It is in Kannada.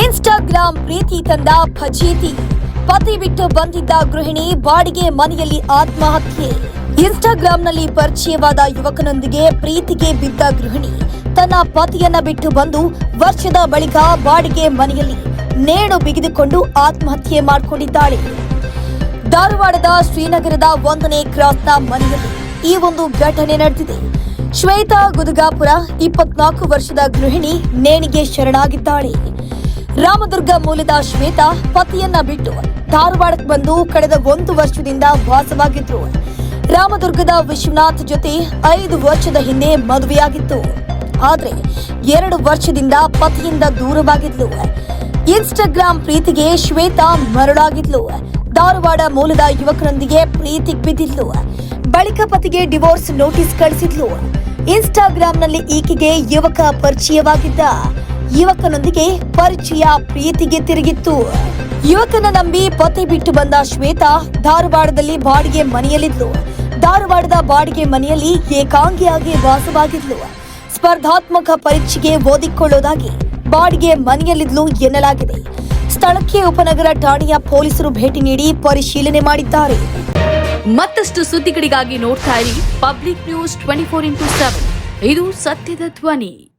ಇನ್ಸ್ಟಾಗ್ರಾಂ ಪ್ರೀತಿ ತಂದ ಫಜೀತಿ. ಪತಿ ಬಿಟ್ಟು ಬಂದಿದ್ದ ಗೃಹಿಣಿ ಬಾಡಿಗೆ ಮನೆಯಲ್ಲಿ ಆತ್ಮಹತ್ಯೆ. ಇನ್ಸ್ಟಾಗ್ರಾಂನಲ್ಲಿ ಪರಿಚಯವಾದ ಯುವಕನೊಂದಿಗೆ ಪ್ರೀತಿಗೆ ಬಿದ್ದ ಗೃಹಿಣಿ. ತನ್ನ ಪತಿಯನ್ನ ಬಿಟ್ಟು ಬಂದು ವರ್ಷದ ಬಳಿಕ ಬಾಡಿಗೆ ಮನೆಯಲ್ಲಿ ನೇಣು ಬಿಗಿದುಕೊಂಡು ಆತ್ಮಹತ್ಯೆ ಮಾಡಿಕೊಂಡಿದ್ದಾಳೆ. ಧಾರವಾಡದ ಶ್ರೀನಗರದ ಒಂದನೇ ಕ್ರಾಸ್ನ ಮನೆಯಲ್ಲಿ ಈ ಒಂದು ಘಟನೆ ನಡೆದಿದೆ. ಶ್ವೇತಾ ಗುದಗಾಪುರ ಇಪ್ಪತ್ನಾಲ್ಕು ವರ್ಷದ ಗೃಹಿಣಿ ನೇಣಿಗೆ ಶರಣಾಗಿದ್ದಾಳೆ. ರಾಮದುರ್ಗ ಮೂಲದ ಶ್ವೇತಾ ಪತಿಯನ್ನ ಬಿಟ್ಟು ಧಾರವಾಡಕ್ಕೆ ಬಂದು ಕಳೆದ ಒಂದು ವರ್ಷದಿಂದ ವಾಸವಾಗಿದ್ರು. ರಾಮದುರ್ಗದ ವಿಶ್ವನಾಥ್ ಜೊತೆ ಐದು ವರ್ಷದ ಹಿಂದೆ ಮದುವೆಯಾಗಿತ್ತು. ಆದ್ರೆ ಎರಡು ವರ್ಷದಿಂದ ಪತಿಯಿಂದ ದೂರವಾಗಿದ್ಲು. ಇನ್ಸ್ಟಾಗ್ರಾಂ ಪ್ರೀತಿಗೆ ಶ್ವೇತಾ ಮರಳಾಗಿದ್ಲು. ಧಾರವಾಡ ಮೂಲದ ಯುವಕರೊಂದಿಗೆ ಪ್ರೀತಿಗೆ ಬಿದ್ದಿದ್ಲು. ಬಳಿಕ ಪತಿಗೆ ಡಿವೋರ್ಸ್ ನೋಟಿಸ್ ಕಳಿಸಿದ್ಲು. ಇನ್ಸ್ಟಾಗ್ರಾಂನಲ್ಲಿ ಈಕೆಗೆ ಯುವಕ ಪರಿಚಯವಾಗಿದ್ದ. ಯುವಕನೊಂದಿಗೆ ಪರಿಚಯ ಪ್ರೀತಿಗೆ ತಿರುಗಿತ್ತು. ಯುವಕನ ನಂಬಿ ಪತಿ ಬಿಟ್ಟು ಬಂದ ಶ್ವೇತಾ ಧಾರವಾಡದಲ್ಲಿ ಬಾಡಿಗೆ ಮನೆಯಲ್ಲಿದ್ಲು. ಧಾರವಾಡದ ಬಾಡಿಗೆ ಮನೆಯಲ್ಲಿ ಏಕಾಂಗಿಯಾಗಿ ವಾಸವಾಗಿದ್ಲು. ಸ್ಪರ್ಧಾತ್ಮಕ ಪರೀಕ್ಷೆಗೆ ಓದಿಕೊಳ್ಳೋದಾಗಿ ಬಾಡಿಗೆ ಮನೆಯಲ್ಲಿದ್ಲು ಎನ್ನಲಾಗಿದೆ. ಸ್ಥಳಕ್ಕೆ ಉಪನಗರ ಠಾಣೆಯ ಪೊಲೀಸರು ಭೇಟಿ ನೀಡಿ ಪರಿಶೀಲನೆ ಮಾಡಿದ್ದಾರೆ. ಮತ್ತಷ್ಟು ಸುದ್ದಿಗಳಿಗಾಗಿ ನೋಡ್ತಾ ಇರಿ public news twenty four into seven. ಇದು ಸತ್ಯದ ಧ್ವನಿ.